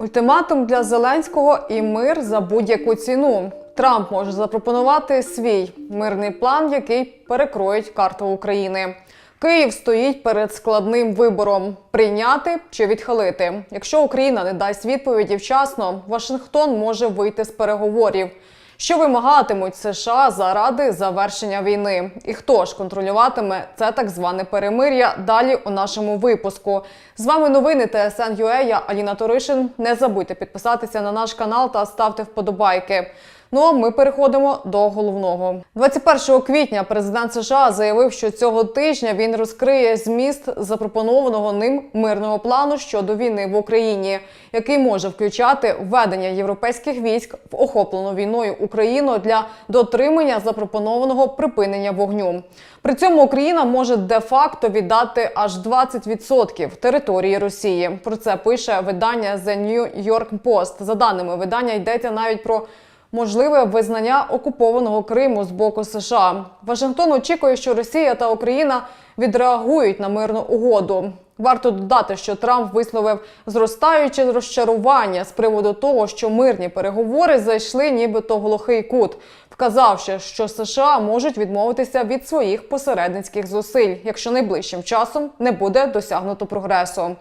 Ультиматум для Зеленського і мир за будь-яку ціну. Трамп може запропонувати свій мирний план, який перекроїть карту України. Київ стоїть перед складним вибором: прийняти чи відхилити. Якщо Україна не дасть відповіді вчасно, Вашингтон може вийти з переговорів. Що вимагатимуть США заради завершення війни? І хто ж контролюватиме це так зване перемир'я? Далі у нашому випуску. З вами новини ТСН.UA, я Аліна Торишин. Не забудьте підписатися на наш канал та ставте вподобайки. Ну а ми переходимо до головного. 21 квітня президент США заявив, що цього тижня він розкриє зміст запропонованого ним мирного плану щодо війни в Україні, який може включати введення європейських військ в охоплену війною Україну для дотримання запропонованого припинення вогню. При цьому Україна може де-факто віддати аж 20% території Росії. Про це пише видання The New York Post. За даними видання, йдеться навіть про можливе визнання окупованого Криму з боку США. Вашингтон очікує, що Росія та Україна відреагують на мирну угоду. Варто додати, що Трамп висловив зростаюче розчарування з приводу того, що мирні переговори зайшли нібито глухий кут, вказавши, що США можуть відмовитися від своїх посередницьких зусиль, якщо найближчим часом не буде досягнуто прогресу.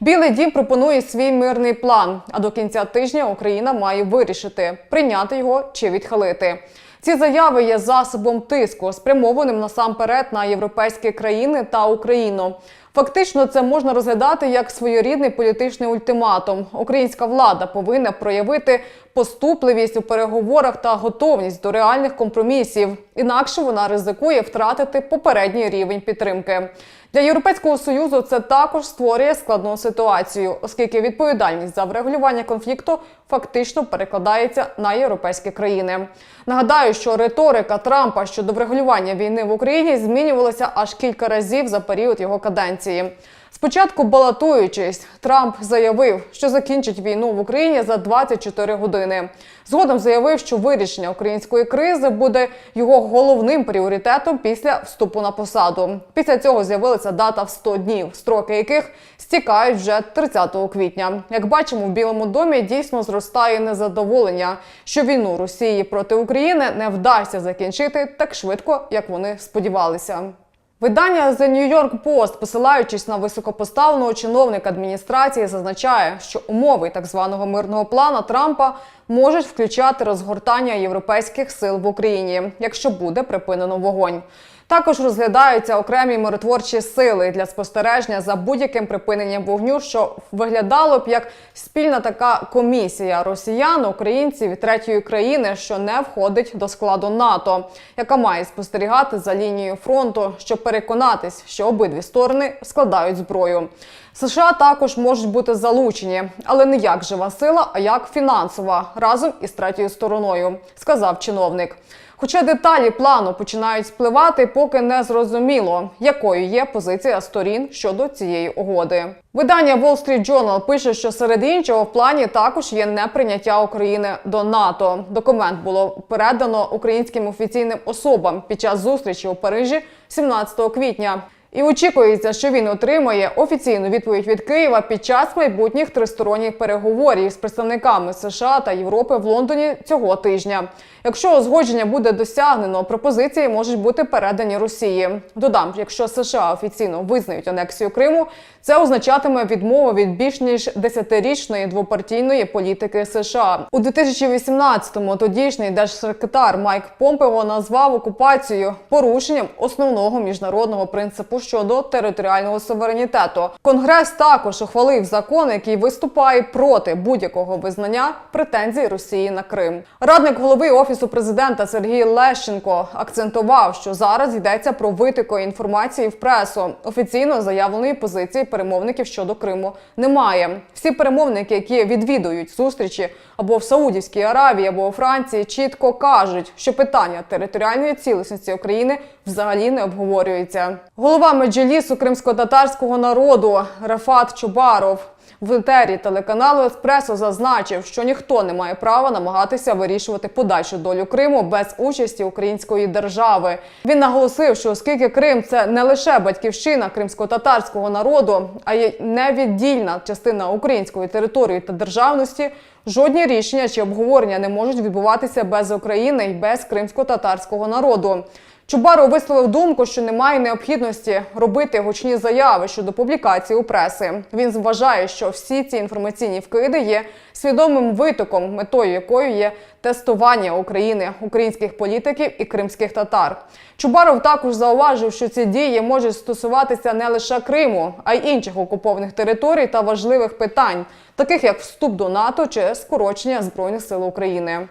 Білий дім пропонує свій мирний план. А до кінця тижня Україна має вирішити прийняти його чи відхилити. Ці заяви є засобом тиску, спрямованим насамперед на європейські країни та Україну. Фактично, це можна розглядати як своєрідний політичний ультиматум. Українська влада повинна проявити поступливість у переговорах та готовність до реальних компромісів. Інакше вона ризикує втратити попередній рівень підтримки. Для Європейського союзу це також створює складну ситуацію, оскільки відповідальність за врегулювання конфлікту фактично перекладається на європейські країни. Нагадаю, що риторика Трампа щодо врегулювання війни в Україні змінювалася аж кілька разів за період його каденції. Спочатку балотуючись, Трамп заявив, що закінчить війну в Україні за 24 години. Згодом заявив, що вирішення української кризи буде його головним пріоритетом після вступу на посаду. Після цього з'явилася дата в 100 днів, строки яких стікають вже 30 квітня. Як бачимо, в Білому домі дійсно зростає незадоволення, що війну Росії проти України не вдасться закінчити так швидко, як вони сподівалися. Видання The New York Post, посилаючись на високопоставленого чиновника адміністрації, зазначає, що умови так званого мирного плану Трампа можуть включати розгортання європейських сил в Україні, якщо буде припинено вогонь. Також розглядаються окремі миротворчі сили для спостереження за будь-яким припиненням вогню, що виглядало б як спільна така комісія росіян, українців і третьої країни, що не входить до складу НАТО, яка має спостерігати за лінією фронту, щоб переконатись, що обидві сторони складають зброю. США також можуть бути залучені, але не як жива сила, а як фінансова разом із третьою стороною, сказав чиновник. Хоча деталі плану починають спливати, поки не зрозуміло, якою є позиція сторін щодо цієї угоди. Видання Wall Street Journal пише, що серед іншого в плані також є неприйняття України до НАТО. Документ було передано українським офіційним особам під час зустрічі у Парижі 17 квітня. І очікується, що він отримає офіційну відповідь від Києва під час майбутніх тристоронніх переговорів з представниками США та Європи в Лондоні цього тижня. Якщо узгодження буде досягнено, пропозиції можуть бути передані Росії. Додам, якщо США офіційно визнають анексію Криму, це означатиме відмову від більш ніж десятирічної двопартійної політики США. У 2018-му тодішній держсекретар Майк Помпео назвав окупацію порушенням основного міжнародного принципу щодо територіального суверенітету. Конгрес також ухвалив закон, який виступає проти будь-якого визнання претензій Росії на Крим. Радник голови офісу президента Сергій Лещенко акцентував, що зараз йдеться про витоку інформації в пресу. Офіційно заявленої позиції перемовників щодо Криму немає. Всі перемовники, які відвідують зустрічі або в Саудівській Аравії, або у Франції, чітко кажуть, що питання територіальної цілісності України взагалі не обговорюється. Голова меджлісу кримсько-татарського народу Рафат Чубаров в етері телеканалу Еспресо зазначив, що ніхто не має права намагатися вирішувати подальшу долю Криму без участі української держави. Він наголосив, що оскільки Крим це не лише батьківщина кримсько-татарського народу, а й невіддільна частина української території та державності, жодні рішення чи обговорення не можуть відбуватися без України і без кримсько-татарського народу. Чубаров висловив думку, що немає необхідності робити гучні заяви щодо публікації у преси. Він вважає, що всі ці інформаційні вкиди є свідомим витоком, метою якої є тестування України, українських політиків і кримських татар. Чубаров також зауважив, що ці дії можуть стосуватися не лише Криму, а й інших окупованих територій та важливих питань, таких як вступ до НАТО чи скорочення збройних сил України.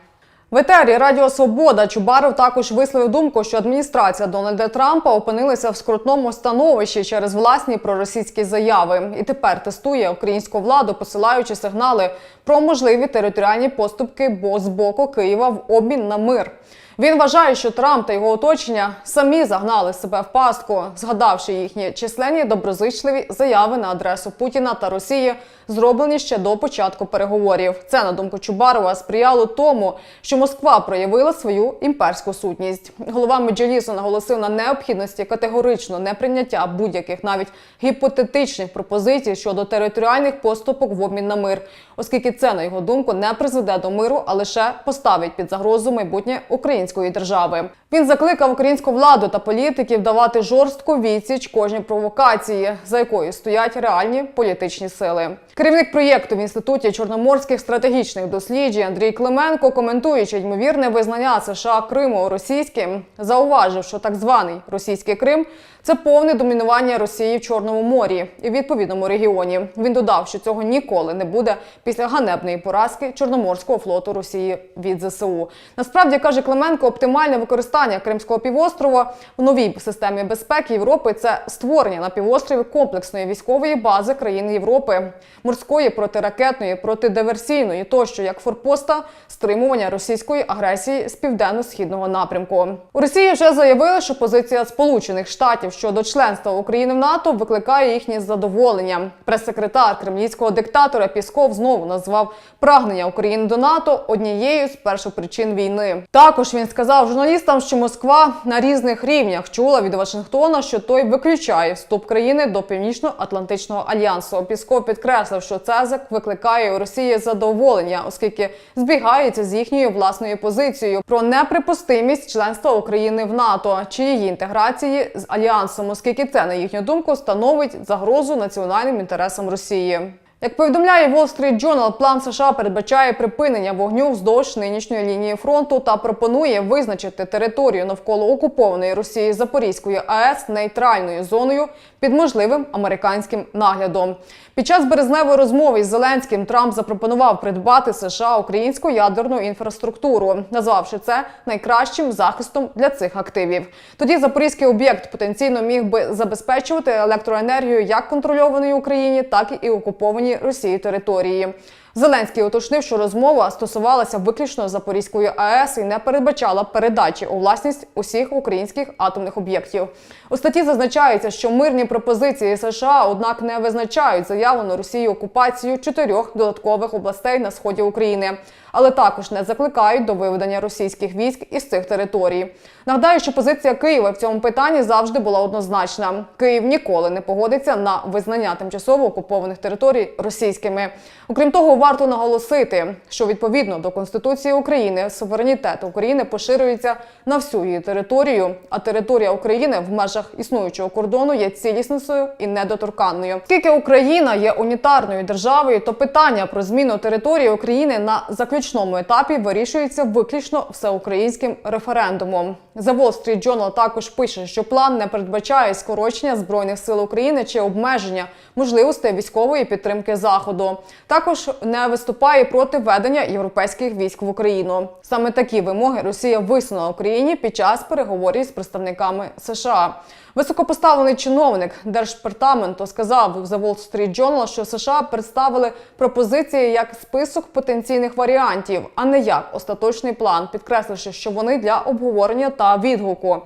В етері Радіо Свобода Чубаров також висловив думку, що адміністрація Дональда Трампа опинилася в скрутному становищі через власні проросійські заяви і тепер тестує українську владу, посилаючи сигнали про можливі територіальні поступки бо з боку Києва в обмін на мир. Він вважає, що Трамп та його оточення самі загнали себе в пастку, згадавши їхні численні доброзичливі заяви на адресу Путіна та Росії, зроблені ще до початку переговорів. Це на думку Чубарова сприяло тому, що Москва проявила свою імперську сутність. Голова Меджлісу наголосив на необхідності категорично неприйняття будь-яких навіть гіпотетичних пропозицій щодо територіальних поступок в обмін на мир, оскільки це на його думку не призведе до миру, а лише поставить під загрозу майбутнє української держави. Він закликав українську владу та політиків давати жорстку відсіч кожній провокації, за якою стоять реальні політичні сили. Керівник проєкту в інституті чорноморських стратегічних досліджень Андрій Клименко, коментуючи ймовірне визнання США Криму російським, зауважив, що так званий російський Крим це повне домінування Росії в Чорному морі і в відповідному регіоні. Він додав, що цього ніколи не буде після ганебної поразки Чорноморського флоту Росії від ЗСУ. Насправді каже Клименко, оптимальне використання Кримського півострова в новій системі безпеки Європи це створення на півострові комплексної військової бази країн Європи, морської, протиракетної, протидиверсійної тощо як форпоста стримування російської агресії з південно-східного напрямку. У Росії вже заявили, що позиція Сполучених Штатів щодо членства України в НАТО викликає їхнє задоволення. Прес-секретар кремлівського диктатора Пісков знову назвав прагнення України до НАТО однією з першопричин війни. Також він сказав журналістам, що Москва на різних рівнях чула від Вашингтона, що той виключає вступ країни до Північно-Атлантичного альянсу. Пісков підкреслив, що це викликає у Росії задоволення, оскільки збігається з їхньою власною позицією про неприпустимість членства України в НАТО чи її інтеграції з альянсом, оскільки це на їхню думку становить загрозу національним інтересам Росії. Як повідомляє Wall Street Journal, план США передбачає припинення вогню вздовж нинішньої лінії фронту та пропонує визначити територію навколо окупованої Росії Запорізької АЕС нейтральною зоною під можливим американським наглядом. Під час березневої розмови із Зеленським Трамп запропонував придбати США українську ядерну інфраструктуру, назвавши це найкращим захистом для цих активів. Тоді запорізький об'єкт потенційно міг би забезпечувати електроенергію як контрольованій Україні, так і окупованій Росією території. Зеленський уточнив, що розмова стосувалася виключно Запорізької АЕС і не передбачала передачі у власність усіх українських атомних об'єктів. У статті зазначається, що мирні пропозиції США, однак, не визначають заявлену Росією окупацію чотирьох додаткових областей на сході України, але також не закликають до виведення російських військ із цих територій. Нагадаю, що позиція Києва в цьому питанні завжди була однозначна. Київ ніколи не погодиться на визнання тимчасово окупованих територій російськими. Окрім того, варто наголосити, що відповідно до Конституції України суверенітет України поширюється на всю її територію, а територія України в межах існуючого кордону є цілісною і недоторканною. Оскільки Україна є унітарною державою, то питання про зміну території України на заключному етапі вирішується виключно всеукраїнським референдумом. The Wall Street Journal також пише, що план не передбачає скорочення збройних сил України чи обмеження можливостей військової підтримки заходу. Також не виступає проти введення європейських військ в Україну. Саме такі вимоги Росія висунула Україні під час переговорів з представниками США. Високопоставлений чиновник держпартаменту сказав The Wall Street Journal, що США представили пропозиції як список потенційних варіантів, а не як остаточний план, підкресливши, що вони для обговорення та відгуку.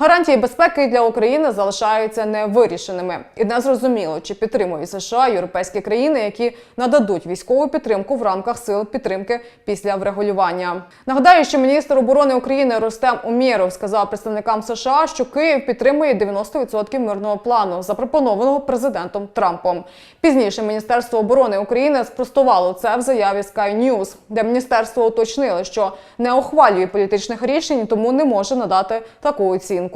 Гарантії безпеки для України залишаються невирішеними, і не зрозуміло, чи підтримують США європейські країни, які нададуть військову підтримку в рамках сил підтримки після врегулювання. Нагадаю, що міністр оборони України Ростем Умєров сказав представникам США, що Київ підтримує 90% мирного плану, запропонованого президентом Трампом. Пізніше Міністерство оборони України спростувало це в заяві Sky News, де міністерство уточнило, що не ухвалює політичних рішень, тому не може надати таку оцінку.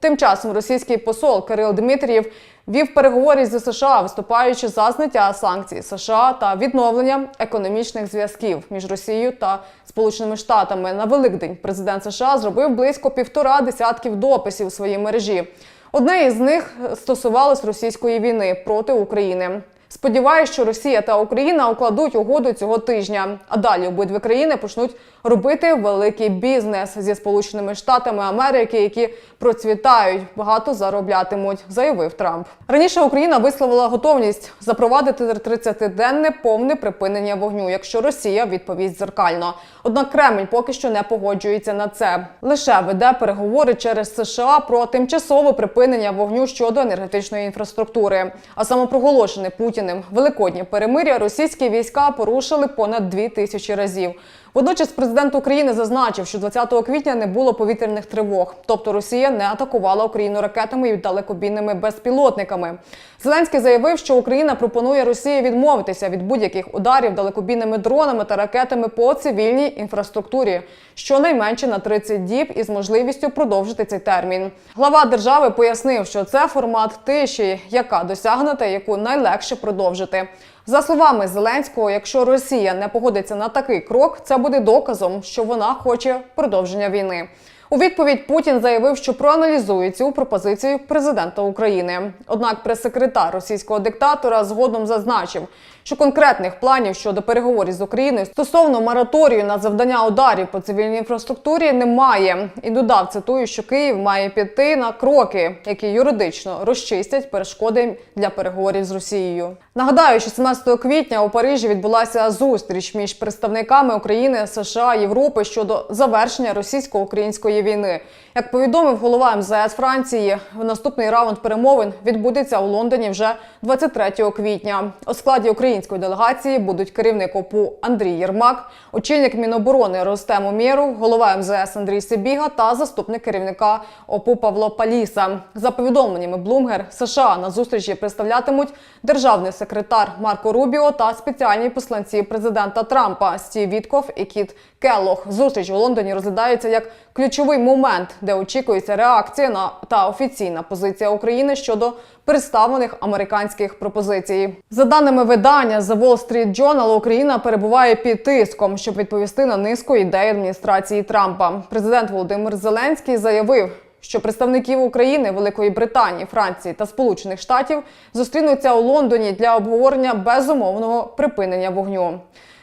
Тим часом російський посол Кирил Дмитрієв вів переговори зі США, виступаючи за зняття санкцій США та відновлення економічних зв'язків між Росією та Сполученими Штатами. На Великдень президент США зробив близько півтора десятків дописів у своїй мережі. Одне із них стосувалось російської війни проти України. Сподіваюсь, що Росія та Україна укладуть угоду цього тижня. А далі обидві країни почнуть робити великий бізнес зі Сполученими Штатами Америки, які процвітають, багато зароблятимуть, заявив Трамп. Раніше Україна висловила готовність запровадити 30-денне повне припинення вогню, якщо Росія відповість зеркально. Однак Кремль поки що не погоджується на це. Лише веде переговори через США про тимчасове припинення вогню щодо енергетичної інфраструктури. А самопроголошене Путіним великоднє перемиря російські війська порушили понад дві тисячі разів. Водночас президент України зазначив, що 20 квітня не було повітряних тривог, тобто Росія не атакувала Україну ракетами і далекобійними безпілотниками. Зеленський заявив, що Україна пропонує Росії відмовитися від будь-яких ударів далекобійними дронами та ракетами по цивільній інфраструктурі, щонайменше на 30 діб із можливістю продовжити цей термін. Глава держави пояснив, що це формат тиші, яка досягнута, яку найлегше продовжити. За словами Зеленського, якщо Росія не погодиться на такий крок, це буде доказом, що вона хоче продовження війни. У відповідь Путін заявив, що проаналізує цю пропозицію президента України. Однак прес-секретар російського диктатора згодом зазначив, що конкретних планів щодо переговорів з Україною стосовно мораторію на завдання ударів по цивільній інфраструктурі немає. І додав цитую, що Київ має піти на кроки, які юридично розчистять перешкоди для переговорів з Росією. Нагадаю, що 17 квітня у Парижі відбулася зустріч між представниками України, США Європи щодо завершення російсько-української війни. Як повідомив голова МЗС Франції, наступний раунд перемовин відбудеться у Лондоні вже 23 квітня. У складі української делегації будуть керівник ОПУ Андрій Єрмак, очільник Міноборони Ростем Умєров, голова МЗС Андрій Сибіга та заступник керівника ОПУ Павло Паліса. За повідомленнями Блумгер, США на зустрічі представлятимуть державний секретар Марко Рубіо та спеціальні посланці президента Трампа Стів Вітков і Кіт Келлох. Зустріч у Лондоні розглядається як ключовий момент, де очікується реакція на та офіційна позиція України щодо представлених американських пропозицій. За даними видання The Wall Street Journal, Україна перебуває під тиском, щоб відповісти на низку ідей адміністрації Трампа. Президент Володимир Зеленський заявив. Що представників України, Великої Британії, Франції та Сполучених Штатів зустрінуться у Лондоні для обговорення безумовного припинення вогню.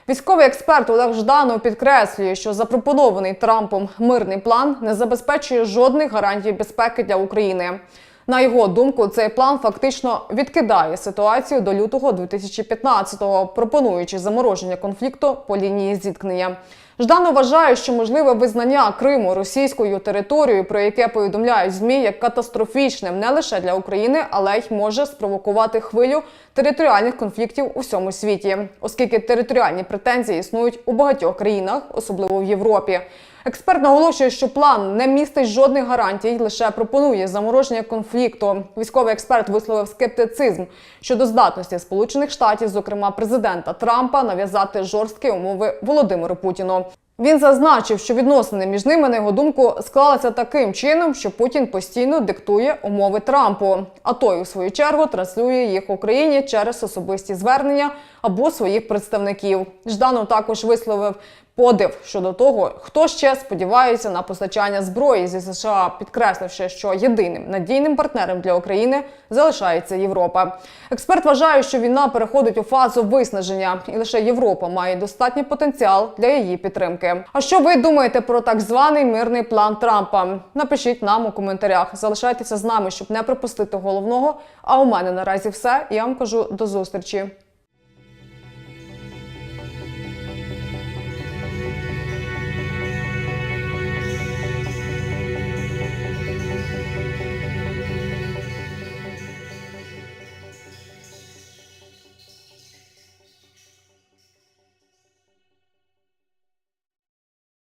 Військовий експерт Олег Жданов підкреслює, що запропонований Трампом мирний план не забезпечує жодних гарантій безпеки для України. На його думку, цей план фактично відкидає ситуацію до лютого 2015-го, пропонуючи замороження конфлікту по лінії зіткнення. Жданов вважає, що можливе визнання Криму російською територією, про яке повідомляють змі, як катастрофічним не лише для України, але й може спровокувати хвилю територіальних конфліктів у всьому світі, оскільки територіальні претензії існують у багатьох країнах, особливо в Європі. Експерт наголошує, що план не містить жодних гарантій, лише пропонує замороження конфлікту. Військовий експерт висловив скептицизм щодо здатності Сполучених Штатів, зокрема президента Трампа, нав'язати жорсткі умови Володимиру Путіну. Він зазначив, що відносини між ними, на його думку, склалися таким чином, що Путін постійно диктує умови Трампу, а той, у свою чергу, транслює їх Україні через особисті звернення або своїх представників. Жданов також висловив подив щодо того, хто ще сподівається на постачання зброї зі США, підкресливши, що єдиним надійним партнером для України залишається Європа. Експерт вважає, що війна переходить у фазу виснаження, і лише Європа має достатній потенціал для її підтримки. А що ви думаєте про так званий мирний план Трампа? Напишіть нам у коментарях. Залишайтеся з нами, щоб не пропустити головного. А у мене наразі все. Я вам кажу до зустрічі.